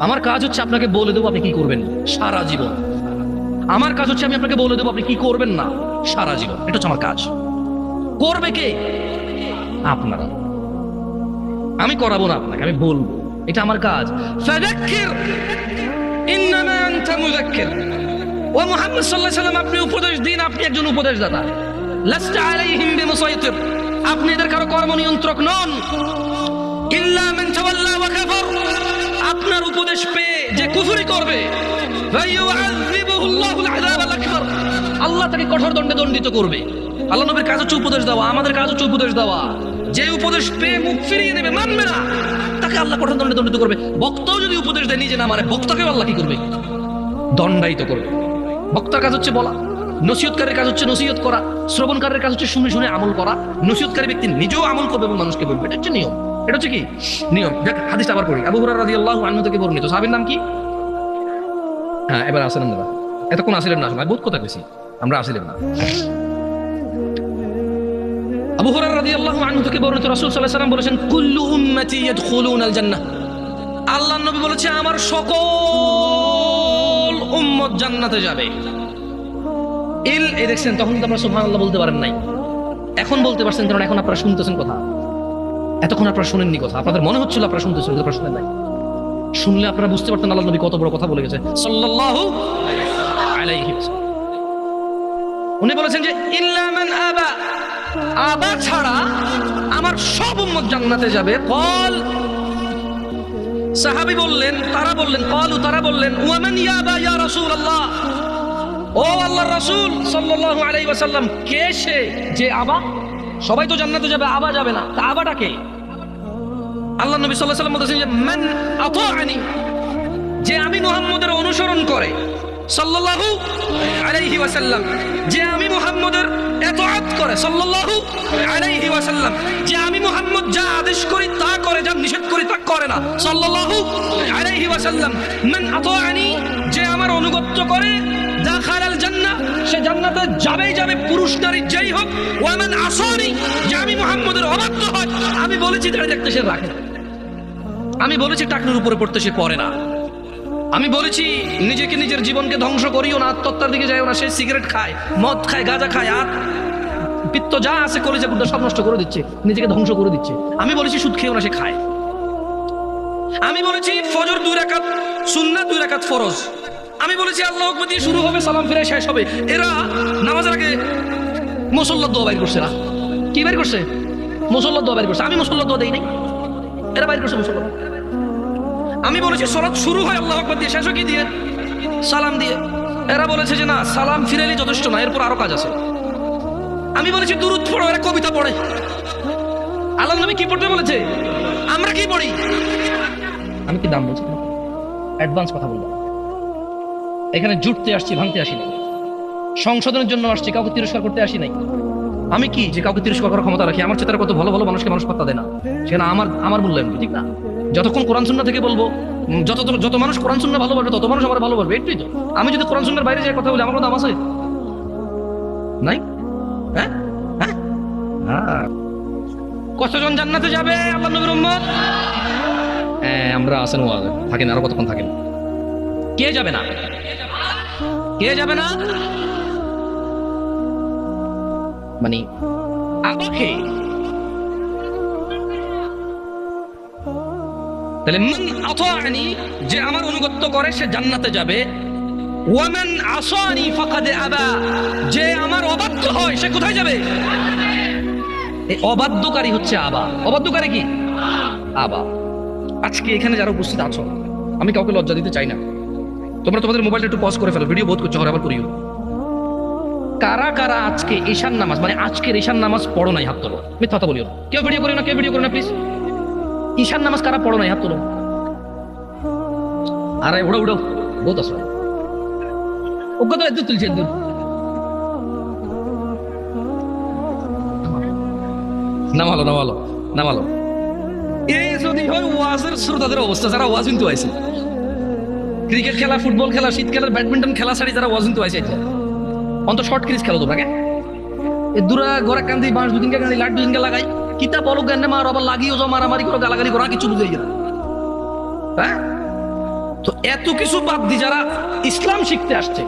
আমার কাজ হচ্ছে আপনাকে বলে দেবো আপনি কি করবেন সারা জীবন। আমার কাজ হচ্ছে আমি আপনাকে বলে দেবো আপনি কি করবেন না। সারা জীবন। এটা হচ্ছে আমার কাজ। করবে কে? আপনারা। আমি করাবো না আপনাকে, আমি বলব। এটা আমার কাজ। ও মুহাম্মদ আলাইহি সাল্লাম, আপনি উপদেশ দিন, আপনি একজন উপদেশদাতা। আপনি এদের কারও কর্ম নিয়ন্ত্রক নন। আপনার উপদেশ পেয়ে যে কুফরি করবে। আল্লাহ তাকে কঠোর দণ্ডে দণ্ডিত করবে। আল্লাহ নবীর কাজ হচ্ছে উপদেশ দেওয়া, আমাদের কাজ হচ্ছে উপদেশ দেওয়া। যে উপদেশ পেয়ে মুখ ফিরিয়ে নেবে মানবে না। তাকে আল্লাহ কঠোর দণ্ডে দণ্ডিত করবে। বক্তাও যদি উপদেশ দেয় নিজে না মানে বক্তাকেও আল্লাহ কি করবে? দণ্ডায়িত করবে। বক্তার কাজ হচ্ছে বলা, নসিহতকারের কাজ হচ্ছে নসিহত করা, শ্রবণকারের কাজ হচ্ছে শুনে শুনে আমল করা। নসিহতকারী ব্যক্তি নিজেও আমল করবে এবং মানুষকে বলবে, এটা হচ্ছে নিয়ম। এটা হচ্ছে কি? নিয়ম। হাদিসটা আবার পড়ি। আবু হুরায়রা রাদিয়াল্লাহু আনহু থেকে বর্ণিত। সাহাবীর নাম কি? হ্যাঁ এবার আসেন আমরা। এতক্ষণ আসিলেন না আসলে বহুত কথা কইছি। আমরা আসিলেন না। আবু হুরায়রা রাদিয়াল্লাহু আনহু থেকে বর্ণিত রাসূল সাল্লাল্লাহু আলাইহি বলেছেন, কুল্লু উম্মতি ইয়াদখুলুনাল জান্নাহ আল্লাহর নবী বলেছে, আমার সকল উম্মত জান্নাতে যাবে। ইল এই দেখছেন, তখন তো আপনারা সুবহানাল্লাহ বলতে পারেন নাই। এখন বলতে পারছেন, কারণ এখন আপনারা শুনতেছেন কথা। এতক্ষণ আপনারা শুনেননি কথা। আপনাদের মনে হচ্ছিল আপনারা শুনতেছেন আপনারা শুনেন নাই। শুনলে আপনারা বুঝতে পারতেন আল্লাহ নবী কত বড় কথা বলে গেছে। সাল্লাল্লাহু আলাইহি উনি বলেছেন যে, ইল্লা মান আবা। আবা ছাড়া আমার সব উম্মত জান্নাতে যাবে। কল সাহাবী বললেন, তারা বললেন কলু তারা বললেন ওয়ামান ইয়াবা ইয়া রাসূলুল্লাহ? ও আল্লাহর রাসূল সাল্লাল্লাহু আলাইহি ওয়াসাল্লাম, কে সে যে আবা? সবাই তো জান্নাতে যাবে আবা যাবে না। তা আবাটা কে? আল্লাহ নবী সাল্লাল্লাহু আলাইহি ওয়াসাল্লাম বলেছেন যে, মান আতাআনি, যে আমি মোহাম্মদের অনুসরণ করে। সাল্লাল্লাহু আলাইহি ওয়াসাল্লাম। যে আমি মুহাম্মদের এতআত করে, সাল্লাল্লাহু আলাইহি ওয়াসাল্লাম। যে আমি মুহাম্মদ যা আদেশ করি তা করে, যা নিষেধ করি তা করে না। সাল্লাল্লাহু আলাইহি ওয়াসাল্লাম, মান আতাআনি যে আমার অনুগত্য করে, দাখালাল জান্নাহ সে জান্নাতে যাবেই যাবে, পুরুষ নারী যেই হোক। ওয়া মান আসানি যে আমি মুহাম্মদের অবাধ্য হয়। আমি বলেছি, দাঁড়িয়ে দেখতে সে রাখে আমি বলেছি, টাকনুর উপরে পড়তে সে পড়ে না। আমি বলেছি, নিজেকে নিজের জীবনকে ধ্বংস করিও না, আত্মহত্যার দিকে যাইও না, সে সিগারেট খায়, মদ খায়, গাঁজা খায়, আর পিত্ত যা আছে কলেজে গুড়া সব নষ্ট করে দিচ্ছে, নিজেকে ধ্বংস করে দিচ্ছে। আমি বলেছি, সুদ খেয়েও না, সে খায়। আমি বলেছি, ফজর দুই রাকাত সুন্না দুই রাকাত ফরজ। আমি বলেছি আল্লাহ দিয়ে শুরু হবে, সালাম ফিরে শেষ হবে। এরা নামাজের আগে মুসল্লার দোয়া বাইর করছে না। কি বাইর করছে? মুসল্লা দোয়া বাইর করছে। আমি মুসল্লার দোয়া দেই নাই। এরা বাইর করছে মুসল্লার আমি বলেছি, সলাৎ শুরু হয়, আল্লাহ আকবার দিয়ে শেষ হয় কি দিয়ে? সালাম দিয়ে। এরা বলেছে যে, না, সালাম ফিরেলি যথেষ্ট না, এরপর আরও কাজ আছে। আমি বলেছি, দুরুদ পড়ো, এরা কবিতা পড়ে। আল্লাহ নবী কি পড়তে বলেছে? আমরা কি পড়ি? আমি কি দাম বলছি? অ্যাডভান্স কথা বলব এখানে জুটতে আসছি, ভাঙতে আসি নাই সংশোধনের জন্য আসছি, কাউকে তিরস্কার করতে আসি নাই। আমি কি যে কাউকে তিরস্কার করার ক্ষমতা রাখি? আমার চেতার কত ভালো ভালো মানুষকে মানুষ পাত্তা দেয় না। সেখানে আমার আমার মূল্যায়ন, ঠিক না? যতক্ষণ কোরআন সুন্না থেকে বলব যত যত মানুষ কোরআন সুন্না ভালোবাসবে, তত মানুষ আমার ভালোবাসবে একটুই তো। আমি যদি কোরআন সুন্নার বাইরে যাই, কথা বলি, আমার কোনো দাম আছে? নাই? হ্যাঁ? হ্যাঁ? হ্যাঁ। কতজন জান্নাতে যাবে, আল্লাহ নবীর উম্মত? হ্যাঁ আমরা আছেন ওয়াজে থাকেন, আরও কতক্ষণ থাকেন? কে যাবে না? কে যাবে না? মানে আমাকে তাহলে মান আতাআনি, যে আমার অনুগত্য করে, সে জান্নাতে যাবে। ওয়ামান আসানি ফাকাদ আবা, যে আমার অবাধ্য হয়, সে কোথায় যাবে? এই অবাধ্যকারী হচ্ছে আবা। অবাধ্যকারী কি? আবা। আজকে এখানে যারা উপস্থিত আছো, আমি কাউকে লজ্জা দিতে চাই না। তোমরা তোমাদের মোবাইলটা একটু পজ করে ফেলো ভিডিও বোধ করছ, আবার করিও কারা কারা আজকে ঈশান নামাজ মানে আজকের ঈশান নামাজ পড়ো নাই, হাত তোলো। মিথ্যা কথা বলিও কেউ ভিডিও করিও না, কেউ ভিডিও করো না প্লিজ ঈশান নামাজ কারা পড়ো নাই? হাত তোলো। আরে, উড়ো উড়ো। বহুত আসো ওকে তো এদ্দুর তুলছে এদ্দুর নামালো নামালো নামালো। এই যদি হয় ওয়াজের শ্রোতাদের অবস্থা, যারা ওয়াজ কিন্তু আইছে ক্রিকেট খেলা, ফুটবল খেলা, শীত খেলা, ব্যাডমিন্টন খেলা ছাড়ি যারা ওয়াজ কিন্তু আইছে অন্ত শর্ট ক্রিজ খেলো তোমরা, কে? দূরা গড়া কান্দি, বাঁশ দুদিনকে কান্দি লাট দুদিনকে লাগাই। কিতা বলো জ্ঞান মার আবার লাগিয়ে যাও, মারামারি করো, গালাগালি করো কিছু বুঝাই না। হ্যাঁ? তো এত কিছু বাদ দি যারা ইসলাম শিখতে আসছে,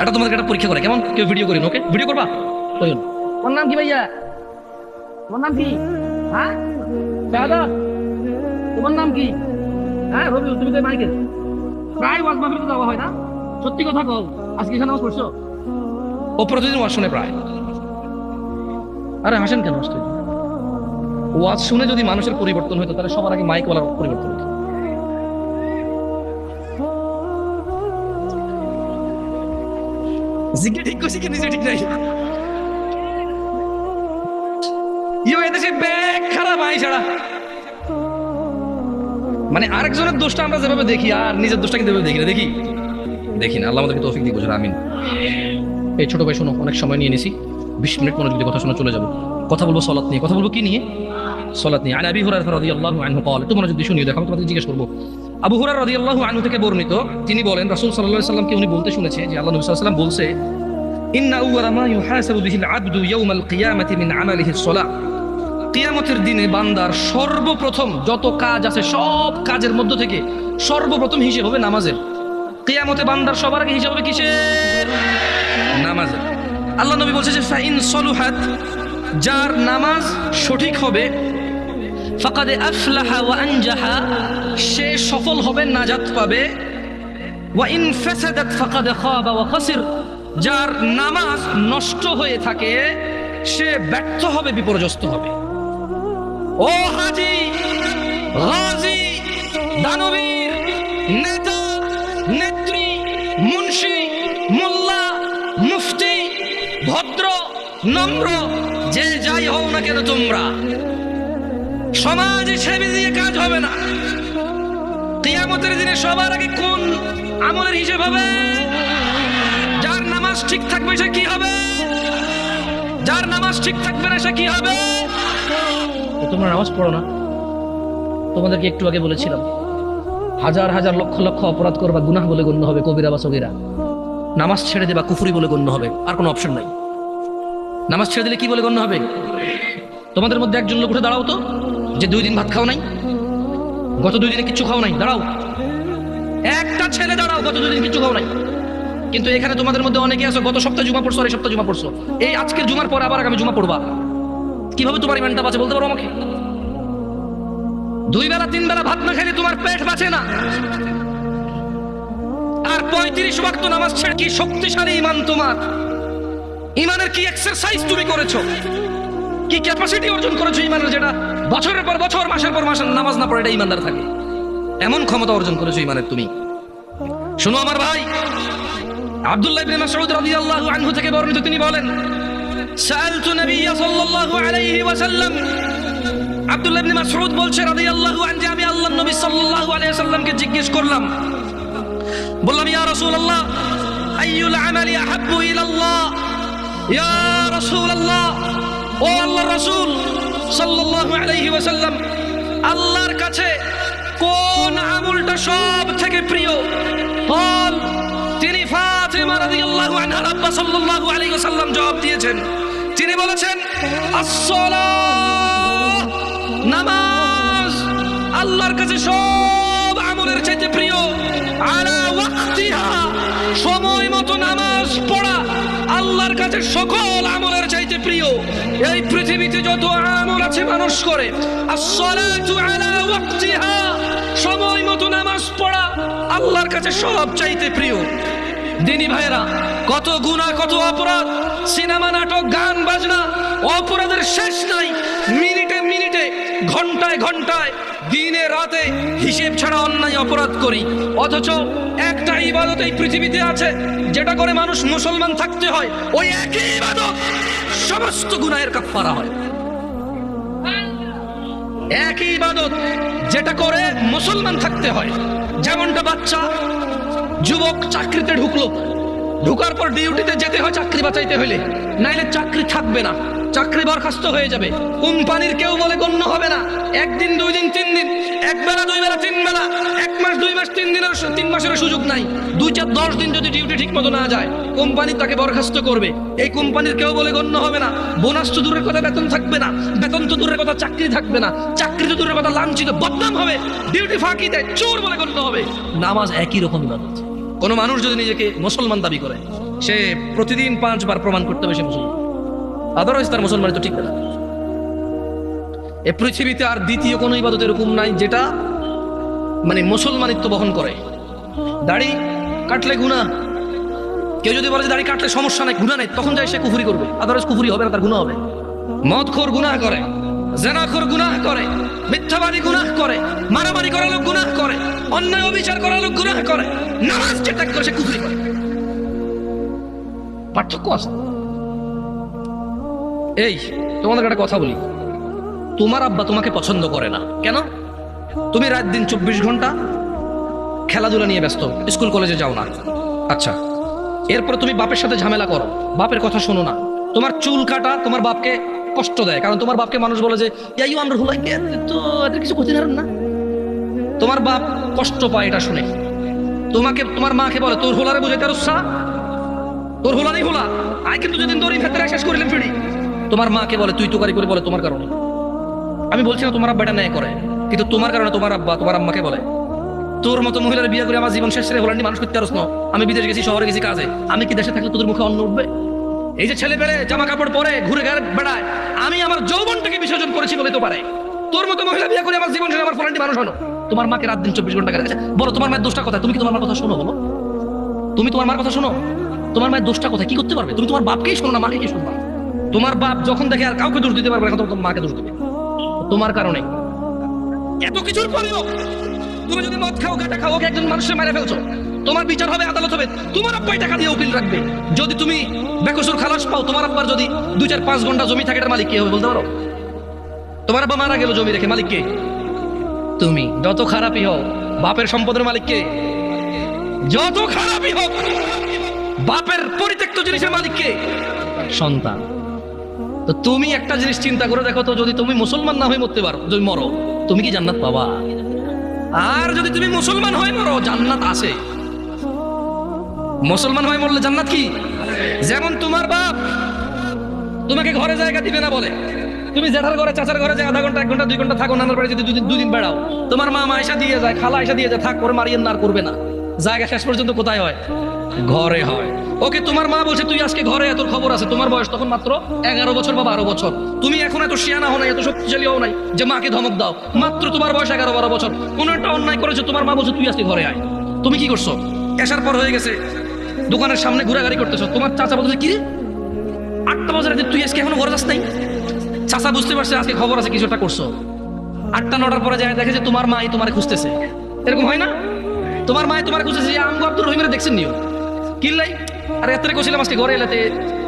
এটা তোমাদেরকে একটা পরীক্ষা করে, কেমন কেউ ভিডিও করিন ওকে ভিডিও করবা? করিন তোমার নাম কি ভাইয়া? তোমার নাম কি? হ্যাঁ? দাদা তোমার নাম কি? হ্যাঁ রবি তুমি তো মাইকে। প্রায় ওয়াজ মাহফিলে যাওয়া হয় না। সত্যি কথা কও, আজকে এখানে নামাজ পড়ছো? ও প্রতিদিন ওয়াজ শুনে প্রায়। আরে হাসেন কেন আসতে? ওয়াজ শুনে যদি মানুষের পরিবর্তন হতো তাহলে সবার আগে মাইক ওয়ালার পরিবর্তন হতো ঠিক করছি কি নিজে ঠিক নাই? মানে আরেকজনের দোষটা আমরা যেভাবে দেখি, আর নিজের দোষটা কিন্তু দেখি না। দেখি? দেখি না। আল্লাহ আমাদেরকে তৌফিক দিয়ে বুঝলো আমিন। এই ছোট ভাই শোনো, অনেক সময় নিয়ে নিছি। বিশ মিনিট মনে যদি কথা শোনা চলে যাব। কথা বলব সলাৎ নিয়ে। কথা বলব কি নিয়ে? সলাৎ নেই। আর আবি হুরার রাজি আল্লাহ আনহু কল তোমরা যদি শুনিয়ে দেখো তোমাদের জিজ্ঞেস করব। আবু হুরার রাজি আল্লাহ আনহু থেকে বর্ণিত, তিনি বলেন, রাসুল সাল্লাহ সাল্লামকে উনি বলতে শুনেছে যে আল্লাহ নবী সাল্লাম বলছে, ইন্না ইউহাসাবু বিহিল আবদু ইয়াউমাল কিয়ামাতি মিন সলাহ কিয়ামতের দিনে বান্দার সর্বপ্রথম যত কাজ আছে, সব কাজের মধ্য থেকে সর্বপ্রথম হিসেব হবে নামাজের। কিয়ামতে বান্দার সবার আগে হিসাব হবে কিসের? নামাজের। আল্লাহ নবী বলছে যে, ফাইন সলুহাত, যার নামাজ সঠিক হবে ফাকাদে আফলাহা ওয়া আনজাহা, সে সফল হবে, নাজাত পাবে। ওয়া ইন ফাসাদাত ফাকাদে খাবা ওয়া খাসির, যার নামাজ নষ্ট হয়ে থাকে, সে ব্যর্থ হবে, বিপর্যস্ত হবে। ও হাজি, গাজী, দানবীর, নেতা, নেত্রী, মুন্সি, মোল্লা, মুফতি, ভদ্র, নম্র, যে যাই হও না কেন তোমরা সমাজে সেবে দিয়ে কাজ হবে না। কিয়ামতের দিনে সবার আগে কোন আমলের হিসেব হবে? যার নামাজ ঠিক থাকবে সে কি হবে? যার নামাজ ঠিক থাকবে না সে কি হবে? তোমরা নামাজ পড়ো না। তোমাদেরকে একটু আগে বলেছিলাম, হাজার হাজার লক্ষ লক্ষ অপরাধ করবা গুনাহ বলে গণ্য হবে কবিরা বা সগিরা। নামাজ ছেড়ে দেবা কুফুরি বলে গণ্য হবে, আর কোনো অপশন নাই। নামাজ ছেড়ে দিলে কি বলে গণ্য হবে? তোমাদের মধ্যে একজন লোক উঠে দাঁড়াও তো। যে দুই দিন ভাত খাও নাই? গত দুই দিনে কিচ্ছু খাও নাই? দাঁড়াও। একটা ছেলে দাঁড়াও, গত দুই দিন কিচ্ছু খাও নাই। কিন্তু এখানে তোমাদের মধ্যে অনেকে আছে, গত সপ্তাহে জুমা পড়ছো, আর এই সপ্তাহে জুমা পড়ছো। এই আজকের জুমার পর আবার আগামী জুমা পড়বা। কীভাবে তোমার ইমানটা বাঁচে বলতে পারো আমাকে? দুই বেলা, তিন বেলা ভাত না খেলে তোমার পেট বাঁচে না। আর পঁয়ত্রিশ ওয়াক্ত নামাজ ছেড়ে কি শক্তিশালী ইমান তোমার? ইমানের কি এক্সারসাইজ তুমি করেছ? কি ক্যাপাসিটি অর্জন করেছ ইমানের যেটা? বছরের পর বছর, মাসের পর মাস নামাজ না পড়ে এটা ইমানদার থাকে। এমন ক্ষমতা অর্জন করেছ ইমানের তুমি। শোনো আমার ভাই, আব্দুল্লাহ ইবনে মাসউদ রাদিয়াল্লাহু আনহু থেকে বর্ণিত তিনি বলেন, সাআলতু নবিয়্য সাল্লাল্লাহু আলাইহি ওয়াসাল্লাম। আব্দুল্লাহ ইবনে মাসউদ বলছে রাদিয়াল্লাহু আনহু আমি আল্লাহর নবী সাল্লাল্লাহু আলাইহি ওয়াসাল্লামকে জিজ্ঞেস করলাম। বললাম, ইয়া রাসূলুল্লাহ, আইয়ুল আমালি আহাব্বু ইলাল্লাহ? ইয়া রাসূলুল্লাহ। ও আল্লাহর রাসূল সাল্লাল্লাহু আল্লাহর কাছে কোন আমলটা সব থেকে প্রিয়? বল। তিনি জবাব দিয়েছেন। তিনি বলেছেন, আসসালাহ, নামাজ আল্লাহর কাছে সব আমলের চাইতে প্রিয়। আলা ওয়াক্তিহা, সময় মতো নামাজ পড়া আল্লাহর কাছে সকল আমলের চাইতে প্রিয়। এই পৃথিবীতে যত আমল আছে মানুষ করে। সময় মতো নামাজ পড়া আল্লাহর কাছে সব চাইতে প্রিয়। দিনী ভাইরা কত গুণা কত অপরাধ, সিনেমা, নাটক, গান, বাজনা, অপরাধের শেষ নাই। মিনিটে মিনিটে, ঘন্টায় ঘন্টায় দিনে রাতে হিসেব ছাড়া অন্যায় অপরাধ করি। অথচ একটা ইবাদত এই পৃথিবীতে আছে, যেটা করে মানুষ মুসলমান থাকতে হয়। ওই একই ইবাদত সমস্ত গুনাহের কাফারা হয়। একই ইবাদত যেটা করে মুসলমান থাকতে হয়। যেমনটা বাচ্চা, যুবক চাকরিতে ঢুকলো। ঢুকার পর ডিউটিতে যেতে হয়, চাকরি বাঁচাইতে হইলে। নাইলে চাকরি থাকবে না। চাকরি বরখাস্ত হয়ে যাবে। কোম্পানির কেউ বলে গণ্য হবে না। একদিন, দুই দিন, তিন দিন, এক বেলা, দুই বেলা, তিন বেলা, এক মাস, দুই মাস, তিন দিনের তিন মাসের সুযোগ নাই। দুই চার, দশ দিন যদি ডিউটি ঠিক মতো না যায়, কোম্পানি তাকে বরখাস্ত করবে। এই কোম্পানির কেউ বলে গণ্য হবে না। বোনাস তো দূরের কথা, বেতন থাকবে না। বেতন তো দূরের কথা, চাকরি থাকবে না। চাকরি তো দূরের কথা, লাঞ্ছিত, বদনাম হবে। ডিউটি ফাঁকি দেয় চোর বলে গণ্য হবে। নামাজ একই রকম ইবাদত কোনো মানুষ যদি নিজেকে মুসলমান দাবি করে, সে প্রতিদিন পাঁচবার প্রমাণ করতে হবে সে মুসলমান। আদারওয়াইজ তার মুসলমান তো ঠিক না। এ পৃথিবীতে আর দ্বিতীয় কোনো ইবাদত এরকম নাই যেটা মানে মুসলমানিত্ব বহন করে। দাড়ি কাটলে গুণা কেউ যদি বলে যে দাড়ি কাটলে সমস্যা নাই গুণা নাই, তখন যায় সে কুফুরি করবে। আদারওয়াইজ কুফুরি হবে না, তার গুণা হবে। মদ খোর গুনাহ করে, জেনাখোর গুনাহ করে, মিথ্যাবাদী গুনাহ করে, মারামারি করা লোক গুনাহ করে, অন্যায় অবিচার করা লোক গুনাহ করে, নামাজ যেটা করে সে কুফরি করে। পার্থক্য আছে। এই, তোমাদের একটা কথা বলি। তোমার আব্বা তোমাকে পছন্দ করে না। কেন? তুমি রাত দিন চব্বিশ ঘণ্টা খেলাধুলা নিয়ে ব্যস্ত, স্কুল, কলেজে যাও না। আচ্ছা এরপর তুমি বাপের সাথে ঝামেলা করো। বাপের কথা শোনো না। তোমার চুল কাটা তোমার বাপকে কষ্ট দেয়, কারণ তোমার বাপকে মানুষ বলে যে ইয়াইও আমরা হুলাই তো এদের কিছু পারেন না। তোমার বাপ কষ্ট পায় এটা শুনে। তোমাকে, তোমার মাকে বলে, তোর হোলারে বুঝাইতে আর তোর হোলা নেই হোলা। আয় কিন্তু যেদিন দড়ি ভেতরে শেষ করিলেন ফিরি তোমার মাকে বলে, তুই তোকারি করে বলে তোমার কারণে। আমি বলছি না, তোমার আব্বা এটা ন্যায় করে। কিন্তু তোমার কারণে তোমার আব্বা তোমার আম্মাকে বলে, তোর মতো মহিলার বিয়ে করে আমার জীবন শেষ রে হোলান্ডি মানুষ করতে না। আমি বিদেশে গেছি, শহরে গেছি কাজে। আমি কি দেশে থাকলে তোদের মুখে অন্ন উঠবে? এই যে ছেলে পেলে জামা কাপড় পরে ঘুরে ঘাড়ে বেড়ায়, আমি আমার যৌবনটাকে বিসর্জন করেছি বলে তো পারে। তোর মতো মহিলা বিয়ে করে আমার জীবন শেষে, আমার ফলান্টি মানুষ হলো। তোমার মাকে রাত দিন চব্বিশ ঘণ্টা গেছে বলো, তোমার মায়ের দোষটা কথা তুমি কি তোমার মার কথা শোনো বলো? তুমি তোমার মার কথা শোনো? তোমার মায়ের দোষটা কথা কি করতে পারবে? তুমি তোমার বাপকেই শোনো না মাকে কি শুনবা তোমার বাপ যখন দেখে আর কাউকে দোষ দিতে পারবে না তোমার মাকে দোষ দেবে। তোমার কারণে। এত কিছুর পরেও তুমি যদি মদ খাও গাটা খাও একজন মানুষের মেরে ফেলছো, তোমার বিচার হবে, আদালত হবে, তোমার আব্বাই টাকা দিয়ে উকিল রাখবে। যদি তুমি বেকসুর খালাস পাও, তোমার আব্বার যদি দুই চার পাঁচ ঘণ্টা জমি থাকে মালিক কে হবে বলতে পারো? তোমার আব্বা মারা গেল জমি রেখে, মালিক কে? তুমি। যত খারাপই হও, বাপের সম্পদের মালিক কে? যত খারাপই হোক বাপের পরিত্যক্ত জিনিসের মালিক কে? সন্তান। তো তুমি একটা জিনিস চিন্তা করে দেখো তো, যদি তুমি মুসলমান না হয়ে মরতে পারো, যদি মরো, তুমি কি জান্নাত পাবা? আর যদি তুমি মুসলমান হয়ে মরো, জান্নাত আছে। মুসলমান হয়ে মরলে জান্নাত কি? যেমন তোমার বাপ তোমাকে ঘরে জায়গা দিবে না বলে। তুমি জেঠার ঘরে, চাচার ঘরে যে আধা ঘণ্টা, এক ঘণ্টা, দুই ঘণ্টা থাকো, নানার বাড়ি যদি দুদিন দুদিন বেড়াও, তোমার মা মাইশা দিয়ে যায়, খালা আয়সা দিয়ে যায়, থাক করে মারিয়ে না করবে না। জায়গা শেষ পর্যন্ত কোথায় হয়? ঘরে হয়। ওকে, তোমার মা বলছে, তুই আজকে ঘরে এত খবর আছে। তোমার বয়স তখন মাত্র এগারো বছর বা বারো বছর। তুমি এখন এত শিয়ানা হও নাই, এত শক্তিশালী হও নাই যে মাকে ধমক দাও। মাত্র তোমার বয়স এগারো বারো বছর। কোনো একটা অন্যায় করেছে, তোমার মা বলছে, তুই আজকে ঘরে আয়। তুমি কি করছ? এসার পর হয়ে গেছে। দোকানের সামনে ঘোরাঘুরি করতেছো। তোমার চাচা বলছে কি আটটা বাজার আগে তুই আজকে এখনও ঘরে যাস নাই? চাচা বুঝতে পারছে, আজকে খবর আছে, কিছু একটা করছ। আটটা, নটার পরে যায়, দেখে যে তোমার মাই তোমার খুঁজতেছে। এরকম হয় না? তোমার মায় তোমার খুঁজতেছে আমগো আব্দুর রহিমের দেখছেন নিও। কিল্লাই? আরে এত কছিলাম আজকে ঘরে এলাতে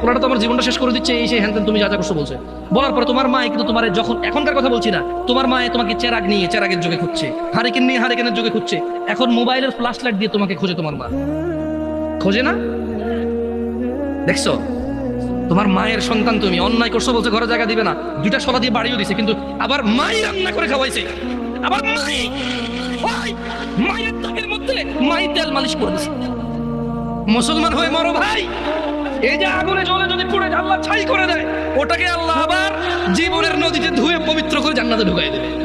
ওনারা তো আমার জীবনটা শেষ করে দিচ্ছে, এই সেই হ্যান তুমি যা যা করছ বলছে। বলার পরে তোমার মায় কিন্তু তোমার যখন এখনকার কথা বলছি না, তোমার মায়ে তোমাকে চেরাগ নিয়ে চেরাগের যোগে খুঁজছে, হারিকেন নিয়ে হারিকেনের যোগে খুঁজছে, এখন মোবাইলের ফ্ল্যাশ লাইট দিয়ে তোমাকে খোঁজে তোমার মা। খোঁজে না? দেখছ? তোমার মায়ের সন্তান তুমি, অন্যায় করছ বলছে, ঘরে জায়গা দিবে না, দুইটা সলা দিয়ে বাড়িও দিছে, কিন্তু আবার মাই রান্না করে খাওয়াইছে। আবার মাই মায়ের মধ্যে মাই তেল মালিশ করে দিছে। মুসলমান হয়ে মরো ভাই। এই যে আগুনে জলে যদি পুড়ে আল্লাহ ছাই করে দেয়, ওটাকে আল্লাহ আবার জীবনের নদীতে ধুয়ে পবিত্র করে জান্নাতে ঢুকাই দেবে।